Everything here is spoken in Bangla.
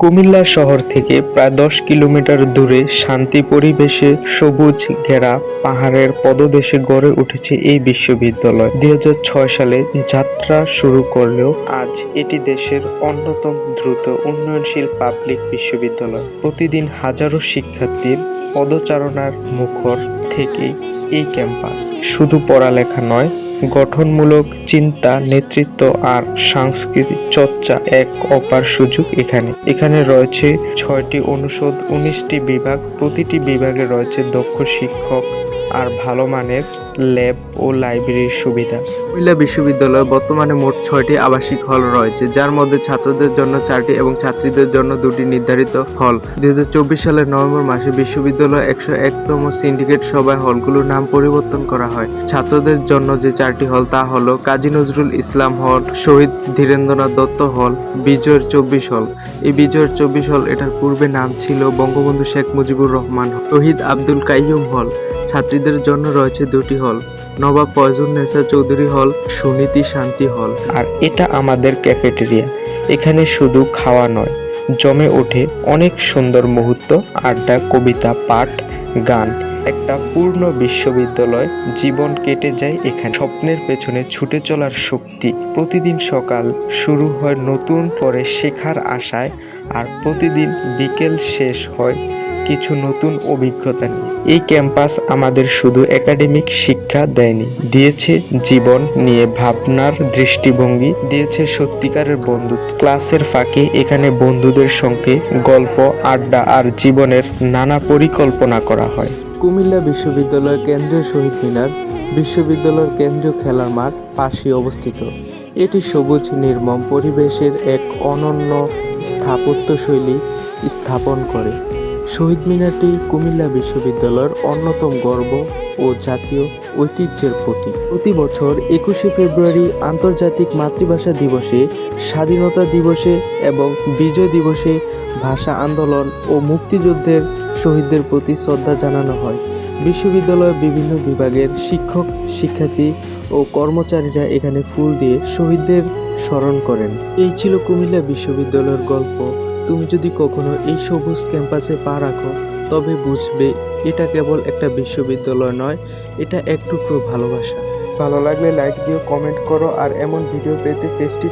কুমিল্লা শহর থেকে প্রায় দশ কিলোমিটার দূরে শান্তি পরিবেশে সবুজ ঘেরা পাহাড়ের পদদেশে গড়ে উঠেছে এই বিশ্ববিদ্যালয়। দু হাজার ছয় সালে যাত্রা শুরু করলেও আজ এটি দেশের অন্যতম দ্রুত উন্নয়নশীল পাবলিক বিশ্ববিদ্যালয়। প্রতিদিন হাজারো শিক্ষার্থীর পদচারণার মুখর থেকে এই ক্যাম্পাস। শুধু পড়ালেখা নয় গঠনমূলক চিন্তা, নেতৃত্ব আর সাংস্কৃতিক চর্চা এক অপার সুযোগ এখানে। এখানে রয়েছে ছয়টি অনুষদ, উনিশটি বিভাগ, প্রতিটি বিভাগে রয়েছে দক্ষ শিক্ষক। আর ভালো মানের ল্যাব ও লাইব্রেরির সুবিধা। কুমিল্লা বিশ্ববিদ্যালয়ে বর্তমানে মোট ছয়টি আবাসিক হল রয়েছে, যার মধ্যে ছাত্রদের জন্য চারটি এবং ছাত্রীদের জন্য দুটি নির্ধারিত হল। দুই হাজার চব্বিশ সালের নভেম্বর মাসে বিশ্ববিদ্যালয় একশো একতম সিন্ডিকেট সভায় হলগুলোর নাম পরিবর্তন করা হয়। ছাত্রদের জন্য যে চারটি হল তা হল কাজী নজরুল ইসলাম হল, শহীদ ধীরেন্দ্রনাথ দত্ত হল, বিজয়ের চব্বিশ হল। এই বিজয়ের চব্বিশ হল এটার পূর্বে নাম ছিল বঙ্গবন্ধু শেখ মুজিবুর রহমান। শহীদ আব্দুল কাইয়ুম হল। ছাত্রীদের জন্য রয়েছে দুটি হল, নবাব ফয়জুল নেসা চৌধুরী হল, সুনীতি শান্তি হল। আর এটা আমাদের ক্যাফেটেরিয়া। এখানে শুধু খাওয়া নয়, জমে ওঠে অনেক সুন্দর মুহূর্ত, আড্ডা, কবিতা, পাঠ, গান। একটা পূর্ণ বিশ্ববিদ্যালয় জীবন কেটে যায় এখানে। স্বপ্নের পেছনে ছুটে চলার শক্তি। প্রতিদিন সকাল শুরু হয় নতুন করে শেখার আশায়, আর প্রতিদিন বিকেল শেষ হয় কিছু নতুন অভিজ্ঞতা নিয়ে এই ক্যাম্পাস আমাদের শুধু একাডেমিক শিক্ষা দেয়নি, দিয়েছে জীবন নিয়ে ভাবনার দৃষ্টিভঙ্গি, দিয়েছে সত্যিকারের বন্ধুত্ব। ক্লাসের ফাঁকে এখানে বন্ধুদের সঙ্গে গল্প, আড্ডা আর জীবনের নানা পরিকল্পনা করা হয়। কুমিল্লা বিশ্ববিদ্যালয় কেন্দ্রীয় শহীদ মিনার, বিশ্ববিদ্যালয়ের কেন্দ্রীয় খেলার মাঠ পাশে অবস্থিত। এটি সবুজ, নির্মম পরিবেশের এক অনন্য স্থাপত্যশৈলী স্থাপন করে। শহীদ কুমিল্লা বিশ্ববিদ্যালয়ের অন্যতম গর্ব ও জাতীয় ঐতিহ্যের প্রতীক। প্রতি বছর একুশে ফেব্রুয়ারি আন্তর্জাতিক মাতৃভাষা দিবসে, স্বাধীনতা দিবসে এবং বিজয় দিবসে ভাষা আন্দোলন ও মুক্তিযুদ্ধের শহীদদের প্রতি শ্রদ্ধা জানানো হয়। বিশ্ববিদ্যালয়ের বিভিন্ন বিভাগের শিক্ষক, শিক্ষার্থী ও কর্মচারীরা এখানে ফুল দিয়ে শহীদদের স্মরণ করেন। এই ছিল কুমিল্লা বিশ্ববিদ্যালয়ের গল্প। তুমি যদি কখনো এই সবুজ ক্যাম্পাসে পা রাখো, তবে বুঝবে এটা কেবল একটা বিশ্ববিদ্যালয় নয়, এটা এক টুকরো ভালোবাসা। ভালো লাগলে লাইক দিও কমেন্ট করো, আর এমন ভিডিও পেতে পেজটি